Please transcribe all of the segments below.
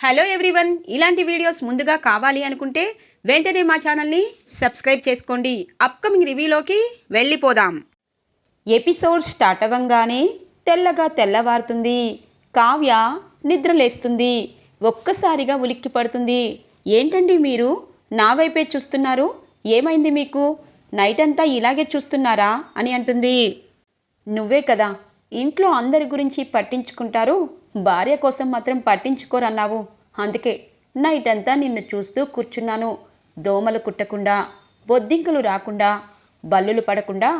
Hello everyone ఇలాంటి videos ముందుగా కావాలి అనుకుంటే వెంటనే మా ఛానల్ని సబ్స్క్రైబ్ చేసుకోండి. అప్కమింగ్ రివ్యూలోకి వెళ్ళిపోదాం. ఎపిసోడ్ స్టార్ట్ అవ్వంగానే తెల్లగా తెల్లవారుతుంది. కావ్య నిద్రలేస్తుంది. ఒక్కసారిగా ఉలిక్కి పడుతుంది. ఏంటండి మీరు? నా వైపే చూస్తున్నారు? ఏమైంది మీకు? నైట్ అంతా ఇలాగే చూస్తున్నారా? అని అంటుంది. నువ్వే కదా ఇంట్లో అందరి గురించి పట్టించుకుంటారు? భార్య కోసం మాత్రం పట్టించుకోరన్నావు. అందుకే నైట్ అంతా నిన్ను చూస్తూ కూర్చున్నాను. దోమలు కుట్టకుండా బొద్దింకలు రాకుండా బల్లులు పడకుండా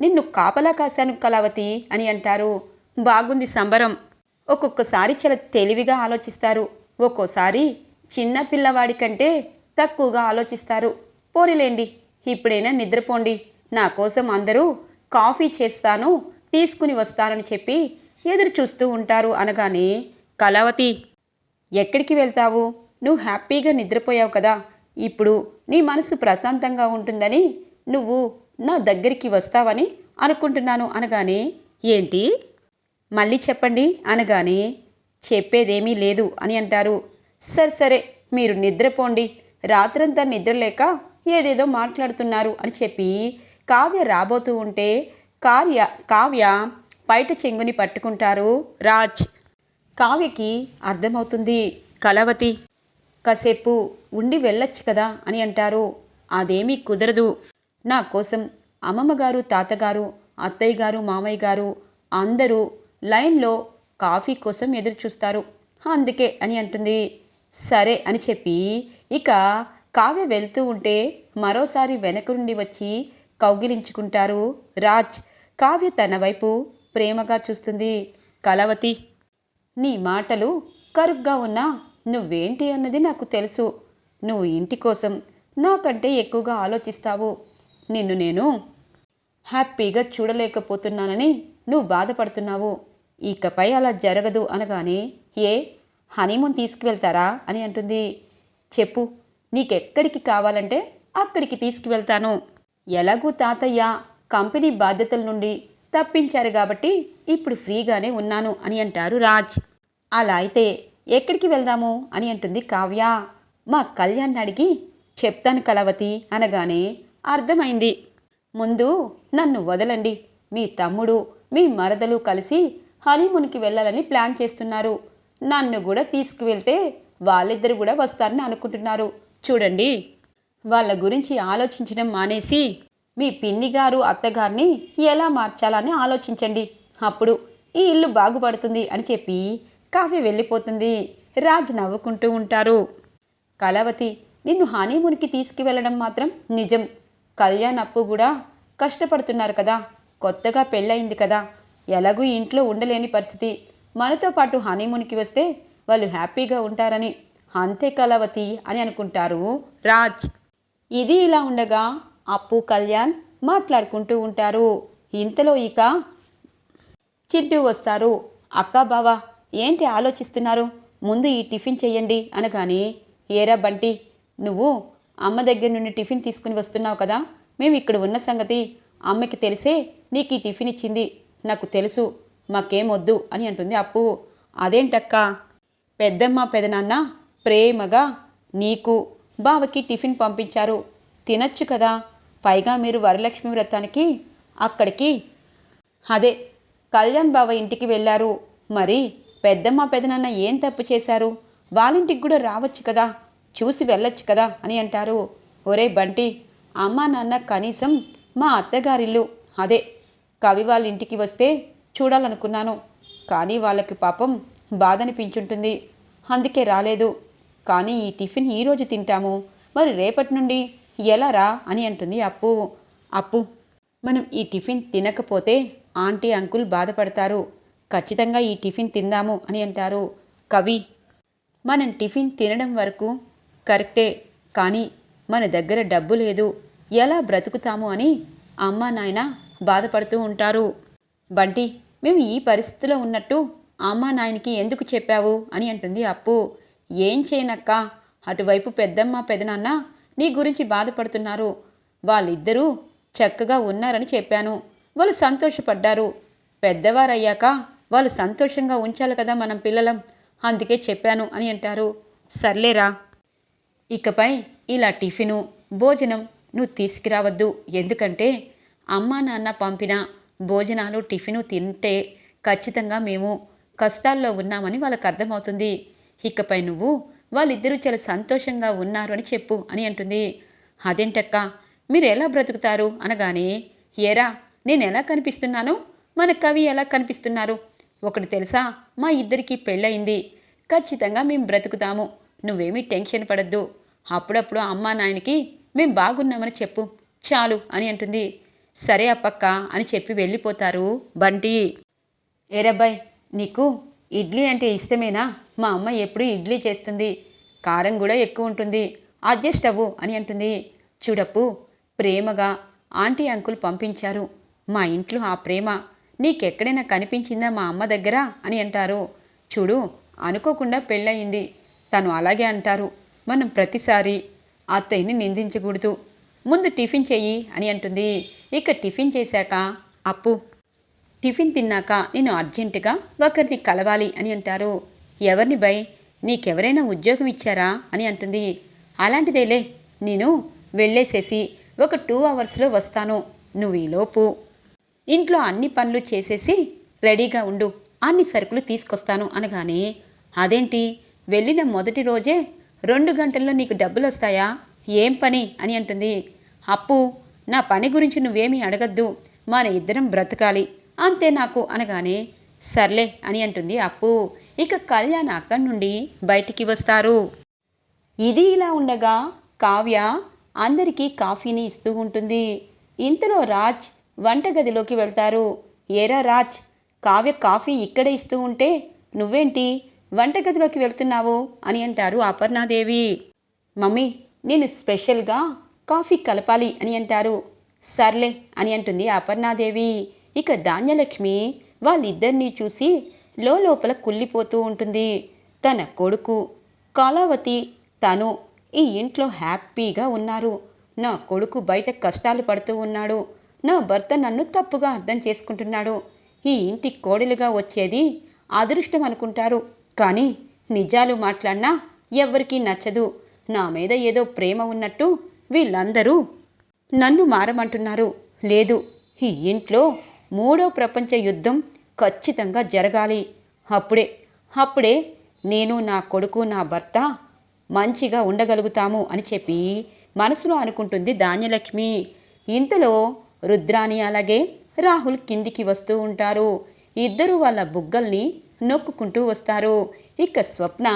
నిన్ను కాపలా కాశాను కళావతి అని అంటారు. బాగుంది సంబరం. ఒక్కొక్కసారి చాలా తెలివిగా ఆలోచిస్తారు. ఒక్కోసారి చిన్న పిల్లవాడి కంటే తక్కువగా ఆలోచిస్తారు. పోనిలేండి ఇప్పుడైనా నిద్రపోండి. నా కోసం అందరూ కాఫీ చేస్తాను తీసుకుని వస్తానని చెప్పి ఎదురు చూస్తూ ఉంటారు అనగానే కళావతి ఎక్కడికి వెళ్తావు? నువ్వు హ్యాపీగా నిద్రపోయావు కదా. ఇప్పుడు నీ మనసు ప్రశాంతంగా ఉంటుందని నువ్వు నా దగ్గరికి వస్తావని అనుకుంటున్నాను అనగానే ఏంటి? మళ్ళీ చెప్పండి. అనగానే చెప్పేదేమీ లేదు అని అంటారు. సరే సరే మీరు నిద్రపోండి. రాత్రంతా నిద్రలేక ఏదేదో మాట్లాడుతున్నారు అని చెప్పి కావ్య రాబోతూ ఉంటే కార్య కావ్య బయట చెంగుని పట్టుకుంటారు రాజ్. కావ్యకి అర్థమవుతుంది కలవతి కాసేపు ఉండి వెళ్ళొచ్చు కదా అని అంటారు. అదేమీ కుదరదు. నా కోసం అమ్మమ్మగారు తాతగారు అత్తయ్య గారు మామయ్య గారు అందరూ లైన్లో కాఫీ కోసం ఎదురు చూస్తారు అందుకే అని అంటుంది. సరే అని చెప్పి ఇక కావ్య వెళ్తూ ఉంటే మరోసారి వెనక నుండి వచ్చి కౌగిలించుకుంటారు రాజ్. కావ్య తన వైపు ప్రేమగా చూస్తుంది. కలవతి నీ మాటలు కరుగ్గా ఉన్నా నువ్వేంటి అన్నది నాకు తెలుసు. నువ్వు ఇంటి కోసం నాకంటే ఎక్కువగా ఆలోచిస్తావు. నిన్ను నేను హ్యాపీగా చూడలేకపోతున్నానని నువ్వు బాధపడుతున్నావు. ఇకపై అలా జరగదు అనగానే ఏ హనీమూన్ తీసుకువెళ్తారా అని అంటుంది. చెప్పు నీకెక్కడికి కావాలంటే అక్కడికి తీసుకువెళ్తాను. ఎలాగూ తాతయ్య కంపెనీ బాధ్యతల నుండి తప్పించారు కాబట్టి ఇప్పుడు ఫ్రీగానే ఉన్నాను అని అంటారు రాజ్. అలా అయితే ఎక్కడికి వెళ్దాము అని అంటుంది కావ్య. మా కళ్యాణ్ అడిగి చెప్తాను కలవతి అనగానే అర్థమైంది. ముందు నన్ను వదలండి. మీ తమ్ముడు మీ మరదలు కలిసి హనీమూన్కి వెళ్ళాలని ప్లాన్ చేస్తున్నారు. నన్ను కూడా తీసుకువెళ్తే వాళ్ళిద్దరు కూడా వస్తారని అనుకుంటున్నారు. చూడండి. వాళ్ళ గురించి ఆలోచించడం మానేసి మీ పిన్ని గారు అత్తగారిని ఎలా మార్చాలని ఆలోచించండి. అప్పుడు ఈ ఇల్లు బాగుపడుతుంది అని చెప్పి కాఫీ వెళ్ళిపోతుంది. రాజ్ నవ్వుకుంటూ ఉంటారు. కళావతి నిన్ను హనీమూన్కి తీసుకువెళ్ళడం మాత్రం నిజం. కళ్యాణ్ అప్పు కూడా కష్టపడుతున్నారు కదా. కొత్తగా పెళ్ళయింది కదా. ఎలాగూ ఇంట్లో ఉండలేని పరిస్థితి. మనతో పాటు హనీమూన్కి వస్తే వాళ్ళు హ్యాపీగా ఉంటారని. అంతే కళావతి అని అనుకుంటారు రాజ్. ఇది ఇలా ఉండగా అప్పు కళ్యాణ్ మాట్లాడుకుంటూ ఉంటారు. ఇంతలో ఇక చింటూ వస్తారు. అక్క బావా ఏంటి ఆలోచిస్తున్నారు? ముందు ఈ టిఫిన్ చెయ్యండి అనగానే ఏరా బంటి నువ్వు అమ్మ దగ్గర నుండి టిఫిన్ తీసుకుని వస్తున్నావు కదా? మేము ఇక్కడ ఉన్న సంగతి అమ్మకి తెలిసే నీకు ఈ టిఫిన్ ఇచ్చింది. నాకు తెలుసు. మాకేం వద్దు అని అంటుంది అప్పు. అదేంటక్క? పెద్దమ్మ పెదనాన్న ప్రేమగా నీకు బావకి టిఫిన్ పంపించారు. తినచ్చు కదా? పైగా మీరు వరలక్ష్మి వ్రతానికి అక్కడికి. అదే కళ్యాణ్ బావ ఇంటికి వెళ్ళారు. మరి పెద్దమ్మ పెదనాన్న ఏం తప్పు చేశారు? వాళ్ళింటికి కూడా రావచ్చు కదా? చూసి వెళ్ళొచ్చు కదా? అని అంటారు. ఒరే బంటి అమ్మా నాన్న కనీసం మా అత్తగారిల్లు. అదే కవి వాళ్ళ ఇంటికి వస్తే చూడాలనుకున్నాను. కానీ వాళ్ళకి పాపం బాధ అనిపించుంటుంది అందుకే రాలేదు. కానీ ఈ టిఫిన్ ఈరోజు తింటాము. మరి రేపటి నుండి ఎలా రా అని అంటుంది అప్పు. అప్పు మనం ఈ టిఫిన్ తినకపోతే ఆంటీ అంకుల్ బాధపడతారు. ఖచ్చితంగా ఈ టిఫిన్ తిందాము అని అంటారు. కవి మనం టిఫిన్ తినడం వరకు కరెక్టే కానీ మన దగ్గర డబ్బు లేదు. ఎలా బ్రతుకుతాము అని అమ్మ నాయన బాధపడుతూ ఉంటారు. బంటి మేము ఈ పరిస్థితిలో ఉన్నట్టు అమ్మ నాయనకి ఎందుకు చెప్పావు అని అంటుంది అప్పు. ఏం చేయనక్క? అటువైపు పెద్దమ్మ పెదనాన్న నీ గురించి బాధపడుతున్నారు. వాళ్ళిద్దరూ చక్కగా ఉన్నారని చెప్పాను. వాళ్ళు సంతోషపడ్డారు. పెద్దవారయ్యాక వాళ్ళు సంతోషంగా ఉంచాలి కదా మనం పిల్లలం. అందుకే చెప్పాను అని అంటారు. సర్లేరా. ఇకపై ఇలా టిఫిను భోజనం నువ్వు తీసుకురావద్దు. ఎందుకంటే అమ్మా నాన్న పంపిన భోజనాలు టిఫిను తింటే ఖచ్చితంగా మేము కష్టాల్లో ఉన్నామని వాళ్ళకి అర్థమవుతుంది. ఇకపై నువ్వు వాళ్ళిద్దరూ చాలా సంతోషంగా ఉన్నారు అని చెప్పు అని అంటుంది. అదేంటక్క? మీరు ఎలా బ్రతుకుతారు? అనగానే ఏరా నేను ఎలా కనిపిస్తున్నాను? మన కవి ఎలా కనిపిస్తున్నారు? ఒకటి తెలుసా? మా ఇద్దరికి పెళ్ళయింది. ఖచ్చితంగా మేము బ్రతుకుతాము. నువ్వేమీ టెన్షన్ పడద్దు. అప్పుడప్పుడు అమ్మా నాయనకి మేం బాగున్నామని చెప్పు. చాలు అని అంటుంది. సరే అప్పక్క అని చెప్పి వెళ్ళిపోతారు బంటి. ఏరబ్బాయ్ నీకు ఇడ్లీ అంటే ఇష్టమేనా? మా అమ్మ ఎప్పుడూ ఇడ్లీ చేస్తుంది. కారం కూడా ఎక్కువ ఉంటుంది. అడ్జస్ట్ అవ్వు అని అంటుంది. చూడప్పు ప్రేమగా ఆంటీ అంకుల్ పంపించారు. మా ఇంట్లో ఆ ప్రేమ నీకెక్కడైనా కనిపించిందా మా అమ్మ దగ్గర అని అంటారు. చూడు అనుకోకుండా పెళ్ళయింది. తను అలాగే అంటారు. మనం ప్రతిసారి అత్తయ్యని నిందించకూడదు. ముందు టిఫిన్ చెయ్యి అని అంటుంది. ఇక టిఫిన్ చేశాక అప్పు టిఫిన్ తిన్నాక నేను అర్జెంటుగా ఒకరిని కలవాలి అని అంటారు. ఎవరిని బై? నీకెవరైనా ఉద్యోగం ఇచ్చారా అని అంటుంది. అలాంటిదేలే నేను వెళ్ళేసేసి ఒక టూ అవర్స్లో వస్తాను. నువ్వు ఈలోపు ఇంట్లో అన్ని పనులు చేసేసి రెడీగా ఉండు. అన్ని సరుకులు తీసుకొస్తాను అనగానే అదేంటి? వెళ్ళిన మొదటి రోజే రెండు గంటల్లో నీకు డబ్బులు వస్తాయా ఏం పని? అని అంటుంది. అప్పు నా పని గురించి నువ్వేమీ అడగద్దు. మన ఇద్దరం బ్రతకాలి. అంతే నాకు అనగానే సర్లే అని అంటుంది అప్పు. ఇక కళ్యాణ్ అక్కడి నుండి బయటికి వస్తారు. ఇది ఇలా ఉండగా కావ్య అందరికీ కాఫీని ఇస్తూ ఉంటుంది. ఇంతలో రాజ్ వంటగదిలోకి వెళ్తారు. ఏరా రాజ్ కావ్య కాఫీ ఇక్కడే ఇస్తూ ఉంటే నువ్వేంటి వంటగదిలోకి వెళ్తున్నావు అని అంటారు అపర్ణాదేవి. మమ్మీ నేను స్పెషల్గా కాఫీ కలపాలి అని అంటారు. సర్లే అని అంటుంది అపర్ణాదేవి. ఇక ధాన్యలక్ష్మి వాళ్ళిద్దరినీ చూసి లోపల కుళ్ళిపోతూ ఉంటుంది తన కొడుకు. కళావతి తను ఈ ఇంట్లో హ్యాపీగా ఉన్నారు. నా కొడుకు బయట కష్టాలు పడుతూ ఉన్నాడు. నా భర్త నన్ను తప్పుగా అర్థం చేసుకుంటున్నాడు. ఈ ఇంటి కోడలుగా వచ్చేది అదృష్టం అనుకుంటారు. కానీ నిజాలు మాట్లాడినా ఎవ్వరికీ నచ్చదు. నా మీద ఏదో ప్రేమ ఉన్నట్టు వీళ్ళందరూ నన్ను మారమంటున్నారు. లేదు ఈ ఇంట్లో మూడో ప్రపంచ యుద్ధం ఖచ్చితంగా జరగాలి. అప్పుడే అప్పుడే నేను నా కొడుకు నా భర్త మంచిగా ఉండగలుగుతాము అని చెప్పి మనసులో అనుకుంటుంది ధాన్యలక్ష్మి. ఇంతలో రుద్రాని అలాగే రాహుల్ కిందికి వస్తూ ఉంటారు. ఇద్దరు వాళ్ళ బుగ్గల్ని నొక్కుకుంటూ వస్తారు. ఇక స్వప్న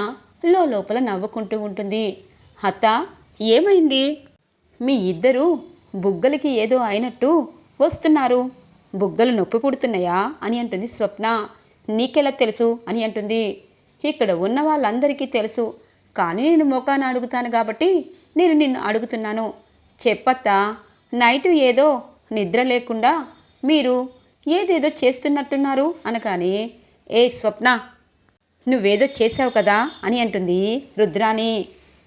లోపల నవ్వుకుంటూ ఉంటుంది. అత్త ఏమైంది? మీ ఇద్దరు బుగ్గలకి ఏదో అయినట్టు వస్తున్నారు. బుగ్గలు నొప్పి పుడుతున్నాయా? అని అంటుంది స్వప్న. నీకెలా తెలుసు? అని అంటుంది. ఇక్కడ ఉన్న వాళ్ళందరికీ తెలుసు. కానీ నేను మొఖాన్ని అడుగుతాను కాబట్టి నేను నిన్ను అడుగుతున్నాను. చెప్పత్తా. నైటు ఏదో నిద్ర లేకుండా మీరు ఏదేదో చేస్తున్నట్టున్నారు అనగానే ఏ స్వప్న నువ్వేదో చేసావు కదా? అని అంటుంది రుద్రాని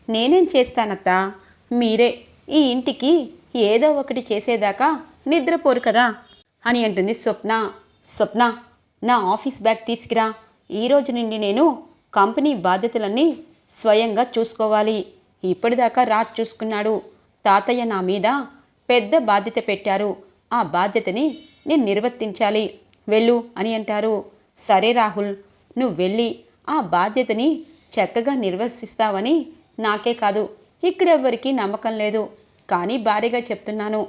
నేనేం చేస్తానత్తా? మీరే. ఈ ఇంటికి ఏదో ఒకటి చేసేదాకా నిద్రపోరు కదా? అని అంటుంది స్వప్న. స్వప్న నా ఆఫీస్ బ్యాగ్ తీసుకురా. ఈరోజు నుండి నేను కంపెనీ బాధ్యతలన్నీ స్వయంగా చూసుకోవాలి. ఇప్పటిదాకా రాజ్ చూసుకున్నాడు. తాతయ్య నా మీద పెద్ద బాధ్యత పెట్టారు. ఆ బాధ్యతని నేను నిర్వర్తించాలి. వెళ్ళు అని అంటారు. సరే రాహుల్ నువ్వు వెళ్ళి ఆ బాధ్యతని చక్కగా నిర్వర్తిస్తావని నాకే కాదు. ఇక్కడెవ్వరికీ నమ్మకం లేదు. కానీ భారీగా చెప్తున్నాను.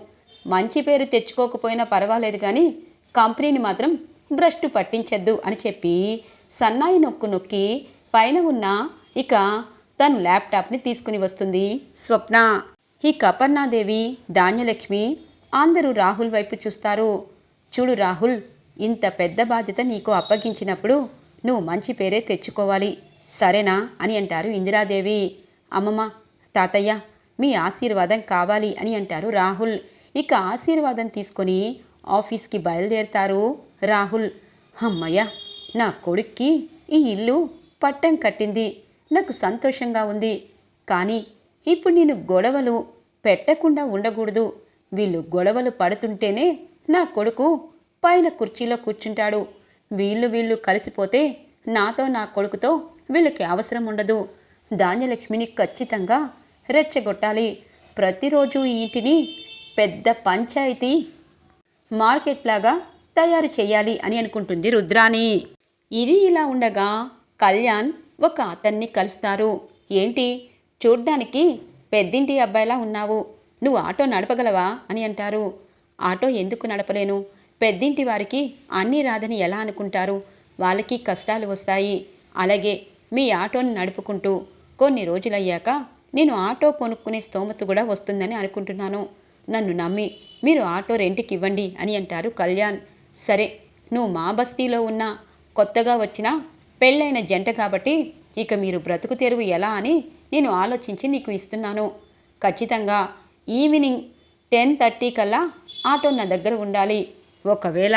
మంచి పేరు తెచ్చుకోకపోయినా పర్వాలేదు కానీ కంపెనీని మాత్రం భ్రష్టు పట్టించద్దు అని చెప్పి సన్నాయి నొక్కు నొక్కి పైన ఉన్న ఇక తను ల్యాప్టాప్ని తీసుకుని వస్తుంది స్వప్న. ఈ కపర్ణాదేవి ధాన్యలక్ష్మి అందరూ రాహుల్ వైపు చూస్తారు. చూడు రాహుల్ ఇంత పెద్ద బాధ్యత నీకు అప్పగించినప్పుడు నువ్వు మంచి పేరే తెచ్చుకోవాలి. సరేనా అని అంటారు ఇందిరాదేవి. అమ్మమ్మ తాతయ్య మీ ఆశీర్వాదం కావాలి అని అంటారు రాహుల్. ఇక ఆశీర్వాదం తీసుకొని ఆఫీస్కి బయలుదేరతారు రాహుల్. అమ్మయ్య నా కొడుక్కి ఈ ఇల్లు పట్టం కట్టింది. నాకు సంతోషంగా ఉంది. కానీ ఇప్పుడు నేను గొడవలు పెట్టకుండా ఉండకూడదు. వీళ్ళు గొడవలు పడుతుంటేనే నా కొడుకు పైన కుర్చీలో కూర్చుంటాడు. వీళ్ళు వీళ్ళు కలిసిపోతే నాతో నా కొడుకుతో వీళ్ళకి అవసరం ఉండదు. ధాన్యలక్ష్మిని ఖచ్చితంగా రెచ్చగొట్టాలి. ప్రతిరోజు ఈ ఇంటిని పెద్ద పంచాయతీ. మార్కెట్ లాగా తయారు చేయాలి అని అనుకుంటుంది రుద్రాణి. ఇది ఇలా ఉండగా కళ్యాణ్ ఒక అతన్ని కలుస్తారు. ఏంటి? చూడ్డానికి పెద్దింటి అబ్బాయిలా ఉన్నావు. నువ్వు ఆటో నడపగలవా? అని అంటారు. ఆటో ఎందుకు నడపలేను? పెద్దింటి వారికి అన్నీ రాదని ఎలా అనుకుంటారు? వాళ్ళకి కష్టాలు వస్తాయి. అలాగే మీ ఆటోని నడుపుకుంటూ కొన్ని రోజులయ్యాక నేను ఆటో కొనుక్కునే స్తోమత కూడా వస్తుందని అనుకుంటున్నాను. నన్ను నమ్మి మీరు ఆటో రెంట్కి ఇవ్వండి అని అంటారు కళ్యాణ్. సరే నువ్వు మా బస్తీలో ఉన్న కొత్తగా వచ్చిన పెళ్ళైన జంట కాబట్టి ఇక మీరు బ్రతుకు తెరువు ఎలా అని నేను ఆలోచించి నీకు ఇస్తున్నాను. ఖచ్చితంగా ఈవినింగ్ టెన్ థర్టీ కల్లా ఆటో నా దగ్గర ఉండాలి. ఒకవేళ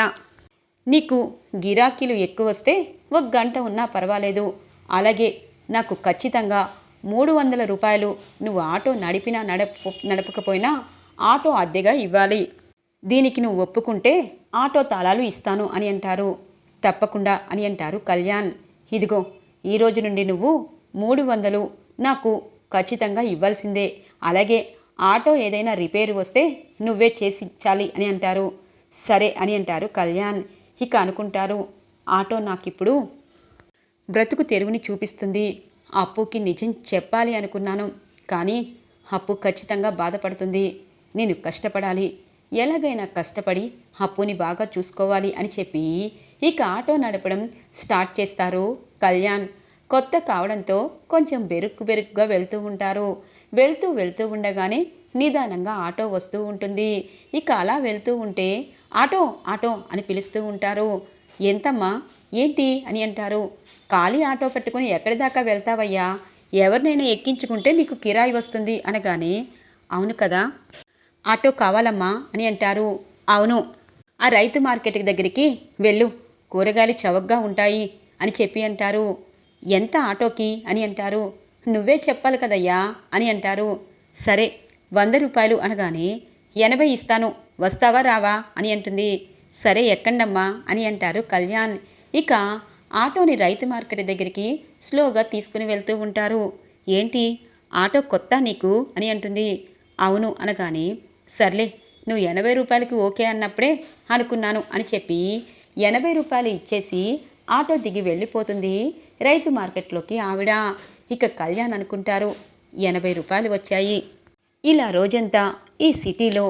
నీకు గిరాకీలు ఎక్కువ వస్తే ఒక గంట ఉన్నా పర్వాలేదు. అలాగే నాకు ఖచ్చితంగా మూడు వందల రూపాయలు నువ్వు ఆటో నడిపినా నడప నడపకపోయినా ఆటో అద్దెగా ఇవ్వాలి. దీనికి నువ్వు ఒప్పుకుంటే ఆటో తాళాలు ఇస్తాను అని అంటారు. తప్పకుండా అని అంటారు కళ్యాణ్. ఇదిగో ఈ రోజు నుండి నువ్వు మూడు వందలు నాకు ఖచ్చితంగా ఇవ్వాల్సిందే. అలాగే ఆటో ఏదైనా రిపేర్ వస్తే నువ్వే చేసి ఇచ్చాలి అని అంటారు. సరే అని అంటారు కళ్యాణ్. ఇక అనుకుంటారు ఆటో నాకిప్పుడు బ్రతుకు తెరువుని చూపిస్తుంది. అప్పుకి నిజం చెప్పాలి అనుకున్నాను. కానీ అప్పు ఖచ్చితంగా బాధపడుతుంది. నేను కష్టపడాలి. ఎలాగైనా కష్టపడి అప్పుని బాగా చూసుకోవాలి అని చెప్పి ఇక ఆటో నడపడం స్టార్ట్ చేస్తారు. కళ్యాణ్ కొత్త కావడంతో కొంచెం బెరుక్కు బెరుక్కుగా వెళ్తూ ఉంటారు. వెళ్తూ వెళ్తూ ఉండగానే నిదానంగా ఆటో వస్తూ ఉంటుంది. ఇక అలా వెళ్తూ ఉంటే ఆటో ఆటో అని పిలుస్తూ ఉంటారు. ఎంతమ్మా ఏంటి? అని అంటారు. ఖాళీ ఆటో పెట్టుకుని ఎక్కడి దాకా వెళ్తావయ్యా? ఎవరినైనా ఎక్కించుకుంటే నీకు కిరాయి వస్తుంది అనగానే అవును కదా? ఆటో కావాలమ్మా అని అంటారు. అవును. ఆ రైతు మార్కెట్ దగ్గరికి వెళ్ళు. కూరగాయలు చవకగా ఉంటాయి అని చెప్పి అంటారు. ఎంత ఆటోకి అని అంటారు. నువ్వే చెప్పాలి కదయ్యా అని అంటారు. సరే వంద రూపాయలు అనగానే ఎనభై ఇస్తాను. వస్తావా రావా అని అంటుంది. సరే ఎక్కండమ్మా అని అంటారు కళ్యాణ్. ఇక ఆటోని రైతు మార్కెట్ దగ్గరికి స్లోగా తీసుకుని వెళ్తూ ఉంటారు. ఏంటి? ఆటో కొత్త నీకు అని అంటుంది. అవును అనగానే సర్లే నువ్వు ఎనభై రూపాయలకి ఓకే అన్నప్పుడే అనుకున్నాను అని చెప్పి ఎనభై రూపాయలు ఇచ్చేసి ఆటో దిగి వెళ్ళిపోతుంది రైతు మార్కెట్లోకి ఆవిడ. ఇక కళ్యాణ్ అనుకుంటారు ఎనభై రూపాయలు వచ్చాయి. ఇలా రోజంతా ఈ సిటీలో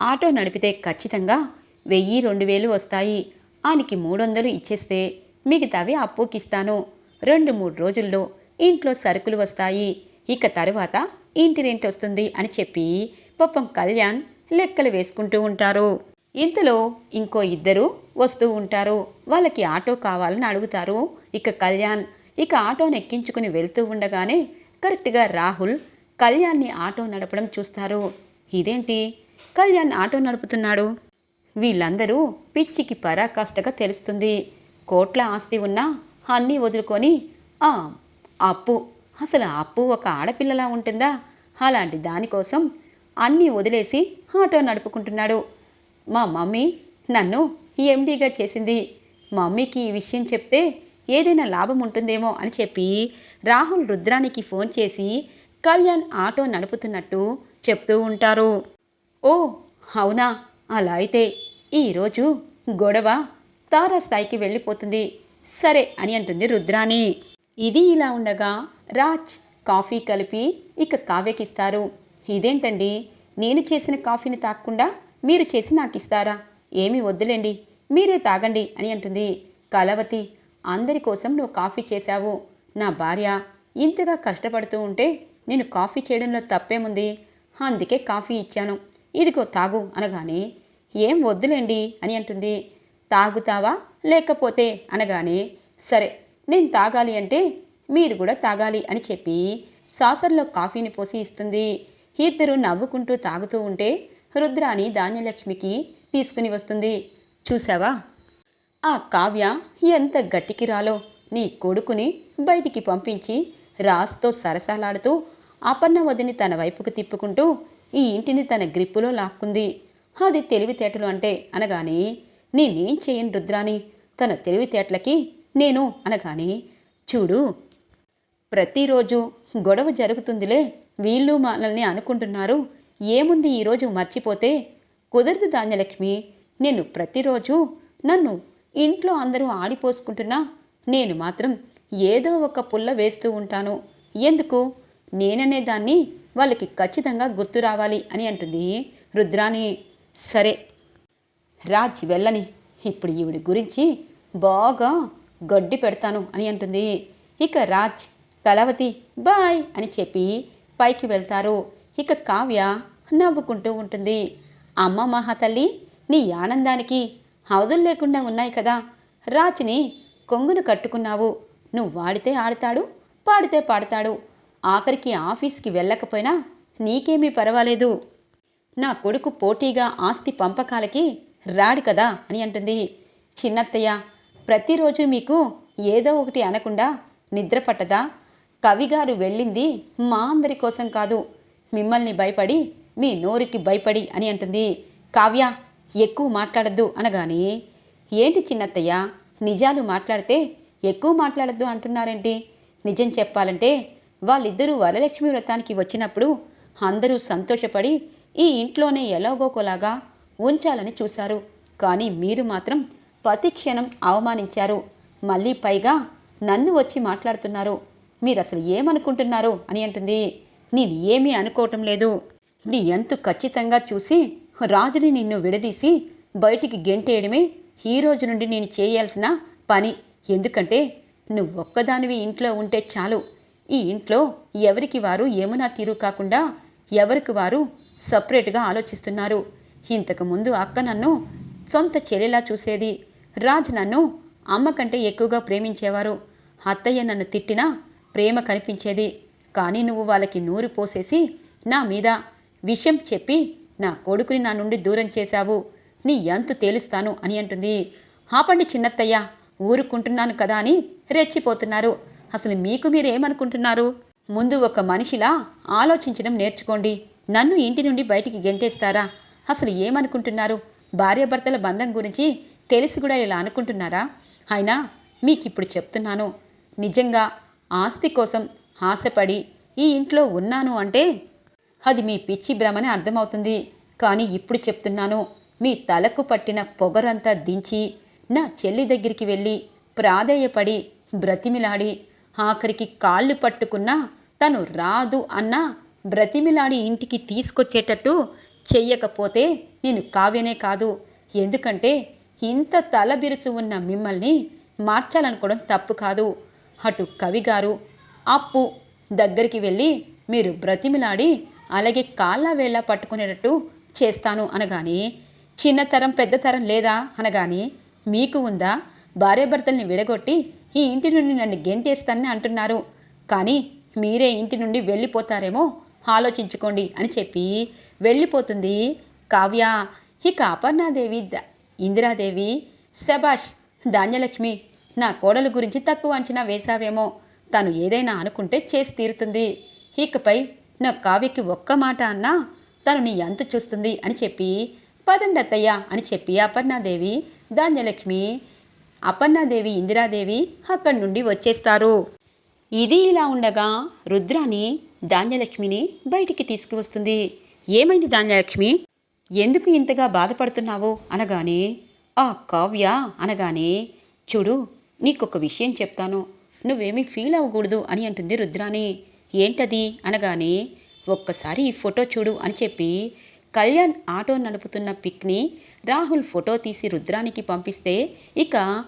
ఆటో నడిపితే ఖచ్చితంగా వెయ్యి రెండు వేలు వస్తాయి. ఆనికి మూడు వందలు ఇచ్చేస్తే మిగతావి అప్పుకిస్తాను. రెండు మూడు రోజుల్లో ఇంట్లో సరుకులు వస్తాయి. ఇక తరువాత ఇంటి రెంట్ వస్తుంది అని చెప్పి పాపం కళ్యాణ్ లెక్కలు వేసుకుంటూ ఉంటారు. ఇంతలో ఇంకో ఇద్దరు వస్తూ ఉంటారు. వాళ్ళకి ఆటో కావాలని అడుగుతారు. ఇక కళ్యాణ్ ఇక ఆటోని ఎక్కించుకుని వెళ్తూ ఉండగానే కరెక్ట్గా రాహుల్ కళ్యాణ్ని ఆటో నడపడం చూస్తారు. ఇదేంటి? కళ్యాణ్ ఆటో నడుపుతున్నాడు. వీళ్ళందరూ పిచ్చికి పరాకాష్ఠగా తెలుస్తుంది. కోట్ల ఆస్తి ఉన్నా అన్నీ వదులుకొని ఆ అప్పు. అసలు అప్పు ఒక ఆడపిల్లలా ఉంటుందా? అలాంటి దానికోసం అన్నీ వదిలేసి ఆటో నడుపుకుంటున్నాడు. మా మమ్మీ నన్ను ఎండీగా చేసింది. మమ్మీకి ఈ విషయం చెప్తే ఏదైనా లాభం ఉంటుందేమో అని చెప్పి రాహుల్ రుద్రానికి ఫోన్ చేసి కళ్యాణ్ ఆటో నడుపుతున్నట్టు చెప్తూ ఉంటారు. ఓ అవునా? అలా అయితే ఈరోజు గొడవ తారాస్థాయికి వెళ్ళిపోతుంది. సరే అని అంటుంది రుద్రాని ఇది ఇలా ఉండగా రాజ్ కాఫీ కలిపి ఇక కావ్యకిస్తారు. ఇదేంటండి? నేను చేసిన కాఫీని తాగకుండా మీరు చేసి నాకు ఇస్తారా ఏమీ వద్దులేండి. మీరే తాగండి అని అంటుంది. కలవతి అందరి కోసం నువ్వు కాఫీ చేశావు. నా భార్య ఇంతగా కష్టపడుతూ ఉంటే నేను కాఫీ చేయడంలో తప్పేముంది? అందుకే కాఫీ ఇచ్చాను. ఇదిగో తాగు అనగానే ఏం వద్దులేండి అని అంటుంది. తాగుతావా? లేకపోతే అనగానే సరే నేను తాగాలి అంటే మీరు కూడా తాగాలి అని చెప్పి సాసర్లో కాఫీని పోసి ఇస్తుంది. ఇద్దరు నవ్వుకుంటూ తాగుతూ ఉంటే రుద్రాని ధాన్యలక్ష్మికి తీసుకుని వస్తుంది. చూసావా ఆ కావ్య ఎంత గట్టికి రాలో నీ కొడుకుని బయటికి పంపించి రాస్తో సరసాలాడుతూ అపర్ణ వదిని తన వైపుకు తిప్పుకుంటూ ఈ ఇంటిని తన గ్రిప్పులో లాక్కుంది. అది తెలివితేటలు అంటే అనగాని నేనేం చేయను రుద్రాని తన తెలివితేటలకి నేను అనగాని చూడు ప్రతిరోజు గొడవ జరుగుతుందిలే. వీళ్ళు మనల్ని అనుకుంటున్నారు. ఏముంది ఈరోజు మర్చిపోతే? కుదరదు ధాన్యలక్ష్మి నేను ప్రతిరోజు నన్ను ఇంట్లో అందరూ ఆడిపోసుకుంటున్నా. నేను మాత్రం ఏదో ఒక పుల్ల వేస్తూ ఉంటాను. ఎందుకు? నేననే దాన్ని వాళ్ళకి ఖచ్చితంగా గుర్తు రావాలి అని అంటుంది రుద్రాని సరే రాజ్ వెళ్ళని. ఇప్పుడు ఈవిడి గురించి బాగా గడ్డి పెడతాను అని అంటుంది. ఇక రాజ్ కలవతి బాయ్ అని చెప్పి పైకి వెళ్తారు. ఇక కావ్య నవ్వుకుంటూ ఉంటుంది. అమ్మ మహాతల్లి నీ ఆనందానికి హౌదులు లేకుండా ఉన్నాయి కదా. రాచిని కొంగును కట్టుకున్నావు. నువ్వు వాడితే ఆడతాడు పాడితే పాడతాడు. ఆఖరికి ఆఫీస్కి వెళ్ళకపోయినా నీకేమీ పర్వాలేదు. నా కొడుకు పోటీగా ఆస్తి పంపకాలకి రాడు కదా అని అంటుంది. చిన్నత్తయ్య ప్రతిరోజు మీకు ఏదో ఒకటి అనకుండా నిద్ర పట్టదా? కవిగారు వెళ్ళింది మా అందరి కోసం కాదు. మిమ్మల్ని భయపడి మీ నోరుకి భయపడి అని అంటుంది. కావ్య ఎక్కువ మాట్లాడద్దు అనగాని ఏంటి చిన్నత్తయ్య నిజాలు మాట్లాడితే ఎక్కువ మాట్లాడద్దు అంటున్నారేంటి? నిజం చెప్పాలంటే వాళ్ళిద్దరూ వరలక్ష్మి వ్రతానికి వచ్చినప్పుడు అందరూ సంతోషపడి ఈ ఇంట్లోనే ఎలాగోకోలాగా ఉంచాలని చూశారు. కానీ మీరు మాత్రం ప్రతి క్షణం అవమానించారు. మళ్ళీ పైగా నన్ను వచ్చి మాట్లాడుతున్నారు. మీరు అసలు ఏమనుకుంటున్నారు? అని అంటుంది. నేను ఏమీ అనుకోవటం లేదు. నీ ఎంతు ఖచ్చితంగా చూసి రాజుని నిన్ను విడదీసి బయటికి గెంటేయడమే ఈ రోజు నుండి నేను చేయాల్సిన పని. ఎందుకంటే నువ్వు ఒక్కదానివి ఇంట్లో ఉంటే చాలు. ఈ ఇంట్లో ఎవరికి వారు ఏమునా తీరు కాకుండా ఎవరికి వారు సపరేట్గా ఆలోచిస్తున్నారు. ఇంతకుముందు అక్క నన్ను సొంత చెల్లెలా చూసేది. రాజ్ నన్ను అమ్మ కంటే ఎక్కువగా ప్రేమించేవారు. అత్తయ్య నన్ను తిట్టినా ప్రేమ కనిపించేది. కానీ నువ్వు వాళ్ళకి నూరు పోసేసి నా మీద విషయం చెప్పి నా కొడుకుని నా నుండి దూరం చేశావు. నీ ఎంతు తేలుస్తాను అని అంటుంది. ఆపండి చిన్నత్తయ్య ఊరుకుంటున్నాను కదా అని రెచ్చిపోతున్నారు. అసలు మీకు మీరేమనుకుంటున్నారు? ముందు ఒక మనిషిలా ఆలోచించడం నేర్చుకోండి. నన్ను ఇంటి నుండి బయటికి గెంటేస్తారా? అసలు ఏమనుకుంటున్నారు? భార్యాభర్తల బంధం గురించి తెలిసి కూడా ఇలా అనుకుంటున్నారా? అయినా మీకు ఇప్పుడు చెప్తున్నాను. నిజంగా ఆస్తి కోసం ఆశపడి ఈ ఇంట్లో ఉన్నాను అంటే అది మీ పిచ్చి భ్రమని అర్థమవుతుంది. కానీ ఇప్పుడు చెప్తున్నాను మీ తలకు పట్టిన పొగరంతా దించి నా చెల్లి దగ్గరికి వెళ్ళి ప్రాధేయపడి బ్రతిమిలాడి ఆఖరికి కాళ్ళు పట్టుకున్నా తను రాదు అన్నా బ్రతిమిలాడి ఇంటికి తీసుకొచ్చేటట్టు చెయ్యకపోతే నేను కావ్యనే కాదు. ఎందుకంటే ఇంత తల బిరుసు ఉన్న మిమ్మల్ని మార్చాలనుకోవడం తప్పు కాదు. అటు కవిగారు అప్పు దగ్గరికి వెళ్ళి మీరు బ్రతిమిలాడి అలాగే కాళ్ళ వేళ్ళ పట్టుకునేటట్టు చేస్తాను అనగాని చిన్నతరం పెద్దతరం లేదా అనగాని మీకు ఉందా? భార్యాభర్తల్ని విడగొట్టి ఈ ఇంటి నుండి నన్ను గెంటేస్తానని అంటున్నారు. కానీ మీరే ఇంటి నుండి వెళ్ళిపోతారేమో ఆలోచించుకోండి అని చెప్పి వెళ్ళిపోతుంది కావ్య. ఇక అపర్ణాదేవి ఇందిరాదేవి శబాష్ ధాన్యలక్ష్మి నా కోడలు గురించి తక్కువ అంచనా వేశావేమో. తను ఏదైనా అనుకుంటే చేసి తీరుతుంది. ఇకపై నా కావ్యకి ఒక్క మాట అన్నా తను నీ అంత చూస్తుంది అని చెప్పి పదండి అత్తయ్య అని చెప్పి అపర్ణాదేవి ధాన్యలక్ష్మి అపర్ణాదేవి ఇందిరాదేవి అక్కడి నుండి వచ్చేస్తారు. ఇది ఇలా ఉండగా రుద్రాని ధాన్యలక్ష్మిని బయటికి తీసుకువస్తుంది. ఏమైంది ధాన్యలక్ష్మి? ఎందుకు ఇంతగా బాధపడుతున్నావు? అనగానే ఆ కావ్య అనగానే చూడు నీకొక విషయం చెప్తాను. నువ్వేమీ ఫీల్ అవ్వకూడదు అని అంటుంది రుద్రాని ఏంటది? అనగానే ఒక్కసారి ఈ ఫోటో చూడు అని చెప్పి కళ్యాణ్ ఆటో నడుపుతున్న పిక్ని రాహుల్ ఫోటో తీసి రుద్రానికి పంపిస్తే ఇక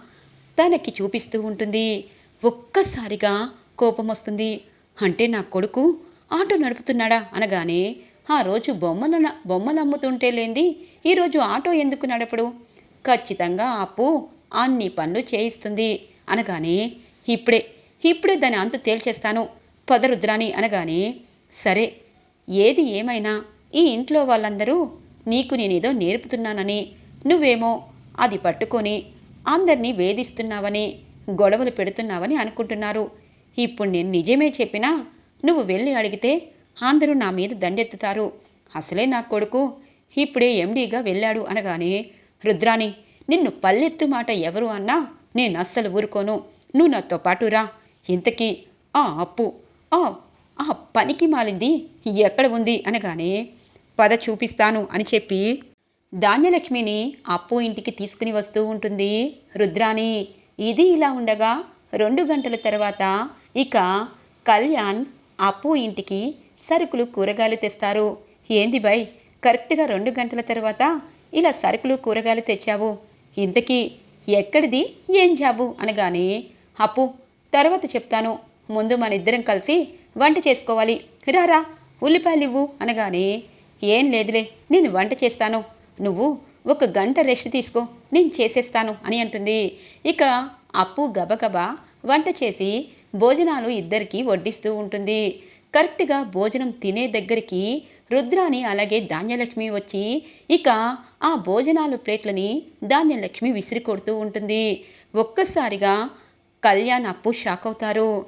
తనకి చూపిస్తూ ఉంటుంది. ఒక్కసారిగా కోపం వస్తుంది. అంటే నా కొడుకు ఆటో నడుపుతున్నాడా? అనగానే ఆ రోజు బొమ్మల బొమ్మలు అమ్ముతుంటే లేంది. ఈరోజు ఆటో ఎందుకు నడపడు? ఖచ్చితంగా అప్పు అన్ని పనులు చేయిస్తుంది. అనగానే ఇప్పుడే ఇప్పుడే దాని అంతు తేల్చేస్తాను పదరుద్రాని అనగానే సరే ఏది ఏమైనా ఈ ఇంట్లో వాళ్ళందరూ నీకు నేనేదో నేర్పుతున్నానని నువ్వేమో అది పట్టుకొని అందరినీ వేధిస్తున్నావని గొడవలు పెడుతున్నావని అనుకుంటున్నారు. ఇప్పుడు నేను నిజమే చెప్పినా నువ్వు వెళ్ళి అడిగితే అందరూ నా మీద దండెత్తుతారు. అసలే నా కొడుకు ఇప్పుడే ఎండీగా వెళ్ళాడు అనగానే రుద్రాని నిన్ను పల్లెత్తు మాట ఎవరు అన్నా నేను అస్సలు ఊరుకోను. నువ్వు నాతో పాటు రా. ఇంతకీ ఆ అప్పు ఆ ఆ పనికి మాలింది ఎక్కడ ఉంది అనగానే పద చూపిస్తాను అని చెప్పి ధాన్యలక్ష్మిని అప్పు ఇంటికి తీసుకుని వస్తూ ఉంటుంది. రుద్రాని ఇది ఇలా ఉండగా రెండు గంటల తర్వాత ఇక కళ్యాణ్ అప్పు ఇంటికి సరుకులు కూరగాయలు తెస్తారు. ఏంది బై కరెక్ట్గా రెండు గంటల తర్వాత ఇలా సరుకులు కూరగాయలు తెచ్చావు? ఇంతకీ ఎక్కడిది? ఏం జాబు? అనగానే అప్పు. తర్వాత చెప్తాను. ముందు మన ఇద్దరం కలిసి వంట చేసుకోవాలి. రారా ఉల్లిపాయలు ఇవ్వు. అనగానే ఏం లేదులే నేను వంట చేస్తాను. నువ్వు ఒక గంట రెస్ట్ తీసుకో నేను చేసేస్తాను అని అంటుంది. ఇక అప్పు గబగబా వంట చేసి భోజనాలు ఇద్దరికీ వడ్డిస్తూ ఉంటుంది. కరెక్ట్గా భోజనం తినే దగ్గరికి రుద్రాని అలాగే ధాన్యలక్ష్మి వచ్చి ఇక ఆ భోజనాలు ప్లేట్లని ధాన్యలక్ష్మి విసిరి కొడుతూ ఉంటుంది. ఒక్కసారిగా కళ్యాణ్ అప్పు షాక్ అవుతారు.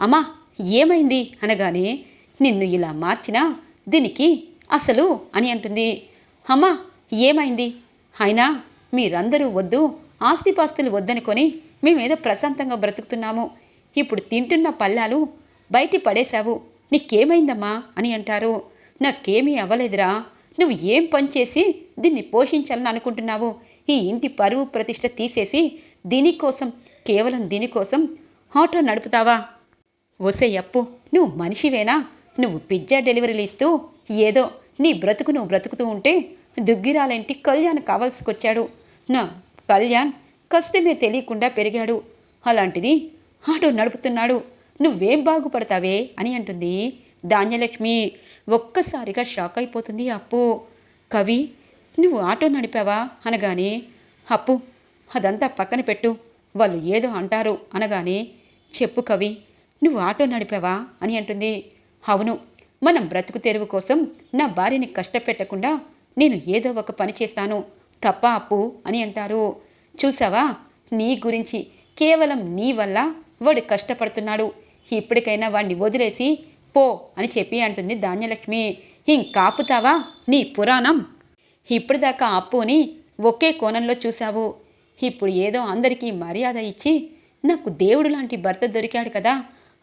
అమ్మా ఏమైంది? అనగానే నిన్ను ఇలా మార్చినా దీనికి అసలు అని అంటుంది. అమ్మా ఏమైంది? అయినా మీరందరూ వద్దు ఆస్తిపాస్తులు వద్దనుకొని మేమేదో ప్రశాంతంగా బ్రతుకుతున్నాము. ఇప్పుడు తింటున్న పల్లాలు బయటి పడేశావు నీకేమైందమ్మా? అని అంటారు. నాకేమీ అవ్వలేదురా. నువ్వు ఏం పని చేసి దీన్ని పోషించాలని అనుకుంటున్నావు? ఈ ఇంటి పరువు ప్రతిష్ట తీసేసి దీనికోసం కేవలం దీనికోసం ఆటో నడుపుతావా? ఒసే అప్పు నువ్వు మనిషివేనా? నువ్వు పిజ్జా డెలివరీలు ఇస్తూ ఏదో నీ బ్రతుకు నువ్వు బ్రతుకుతూ ఉంటే దుగ్గిరాలంటి కళ్యాణ్ కావాల్సుకొచ్చాడు. నా కళ్యాణ్ కష్టమే తెలియకుండా పెరిగాడు. అలాంటిది ఆటో నడుపుతున్నాడు. నువ్వేం బాగుపడతావే అని అంటుంది ధాన్యలక్ష్మి. ఒక్కసారిగా షాక్ అయిపోతుంది. అప్పు కవి నువ్వు ఆటో నడిపావా? అనగానే అప్పు అదంతా పక్కన పెట్టు వాళ్ళు ఏదో అంటారు. అనగానే చెప్పు కవి నువ్వు ఆటో నడిపావా? అని అంటుంది. అవును మనం బ్రతుకు తెరువు కోసం నా భార్యని కష్టపెట్టకుండా నేను ఏదో ఒక పని చేస్తాను. తప్ప అప్పు? అని అంటారు. చూసావా? నీ గురించి కేవలం నీ వల్ల వాడు కష్టపడుతున్నాడు. ఇప్పటికైనా వాడిని వదిలేసి పో అని చెప్పి అంటుంది ధాన్యలక్ష్మి. ఇంకాపుతావా నీ పురాణం? ఇప్పటిదాకా అప్పుని ఒకే కోణంలో చూశావు. ఇప్పుడు ఏదో అందరికీ మర్యాద ఇచ్చి నాకు దేవుడు లాంటి భర్త దొరికాడు కదా.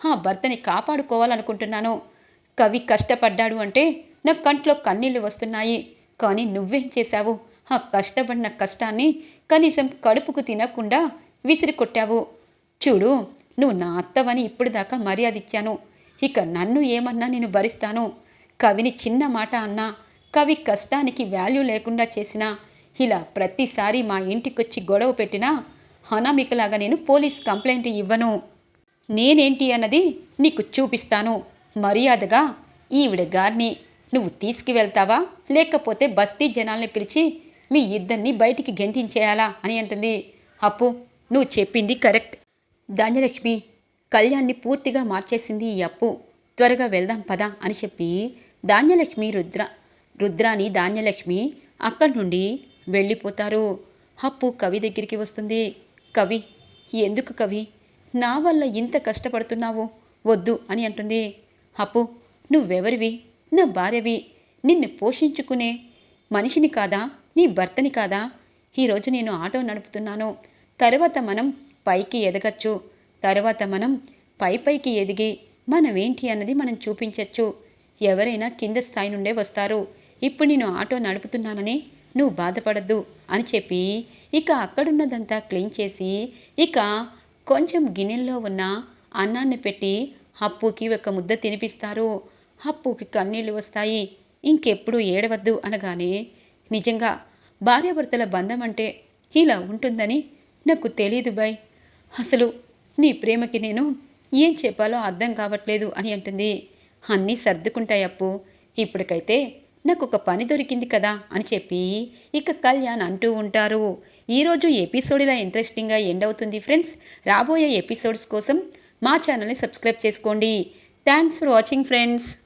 ఆ భర్తని కాపాడుకోవాలనుకుంటున్నాను. కవి కష్టపడ్డాడు అంటే నా కంట్లో కన్నీళ్ళు వస్తున్నాయి. కానీ నువ్వేం చేశావు? ఆ కష్టపడిన కష్టాన్ని కనీసం కడుపుకు తినకుండా విసిరి కొట్టావు చూడు నువ్వు నా అత్తవని ఇప్పుడు దాకా మర్యాద ఇచ్చాను ఇక నన్ను ఏమన్నా నేను భరిస్తాను? కవిని చిన్న మాట అన్నా కవి కష్టానికి వాల్యూ లేకుండా చేసినా ఇలా ప్రతిసారి మా ఇంటికొచ్చి గొడవ పెట్టినా అనామికలాగా నేను పోలీస్ కంప్లైంట్ ఇవ్వను. నేనేంటి అన్నది నీకు చూపిస్తాను. మర్యాదగా ఈవిడ గారిని నువ్వు తీసుకువెళ్తావా? లేకపోతే బస్తీ జనాల్ని పిలిచి మీ ఇద్దరిని బయటికి గెంతించేయాలా? అని అంటుంది. అప్పు నువ్వు చెప్పింది కరెక్ట్. ధన్యలక్ష్మి. కళ్యాణ్ని పూర్తిగా మార్చేసింది ఈ అప్పు. త్వరగా వెళ్దాం పదా అని చెప్పి ధాన్యలక్ష్మి రుద్ర రుద్రాని ధాన్యలక్ష్మి అక్కడి నుండి వెళ్ళిపోతారు. అప్పు కవి దగ్గరికి వస్తుంది. కవి ఎందుకు కవి? నా వల్ల ఇంత కష్టపడుతున్నావు? వద్దు అని అంటుంది. అప్పు నువ్వెవరివి? నా భార్యవి. నిన్ను పోషించుకునే మనిషిని కాదా? నీ భర్తని కాదా? ఈరోజు నేను ఆటో నడుపుతున్నాను. తర్వాత మనం పైకి ఎదగచ్చు. తర్వాత మనం పై పైకి ఎదిగి మనమేంటి అన్నది మనం చూపించవచ్చు ఎవరైనా కింద స్థాయి నుండే వస్తారు. ఇప్పుడు నేను ఆటో నడుపుతున్నానని నువ్వు బాధపడద్దు అని చెప్పి ఇక అక్కడున్నదంతా క్లీన్ చేసి ఇక కొంచెం గిన్నెల్లో ఉన్న అన్నాన్ని పెట్టి హప్పుకి ఒక ముద్ద తినిపిస్తారు. హప్పుకి కన్నీళ్ళు వస్తాయి. ఇంకెప్పుడు ఏడవద్దు అనగానే నిజంగా భార్యాభర్తల బంధం అంటే ఇలా ఉంటుందని నాకు తెలియదు బాయ్. అసలు నీ ప్రేమకి నేను ఏం చెప్పాలో అర్థం కావట్లేదు అని అంటుంది. అన్నీ సర్దుకుంటాయి అప్పు. ఇప్పటికైతే నాకు ఒక పని దొరికింది కదా అని చెప్పి ఇక కళ్యాణ్ అంటూ ఉంటారు. ఈరోజు ఎపిసోడ్ ఇలా ఇంట్రెస్టింగ్గా ఎండ్ అవుతుంది ఫ్రెండ్స్. రాబోయే ఎపిసోడ్స్ కోసం మా ఛానల్ని సబ్స్క్రైబ్ చేసుకోండి. Thanks for watching friends.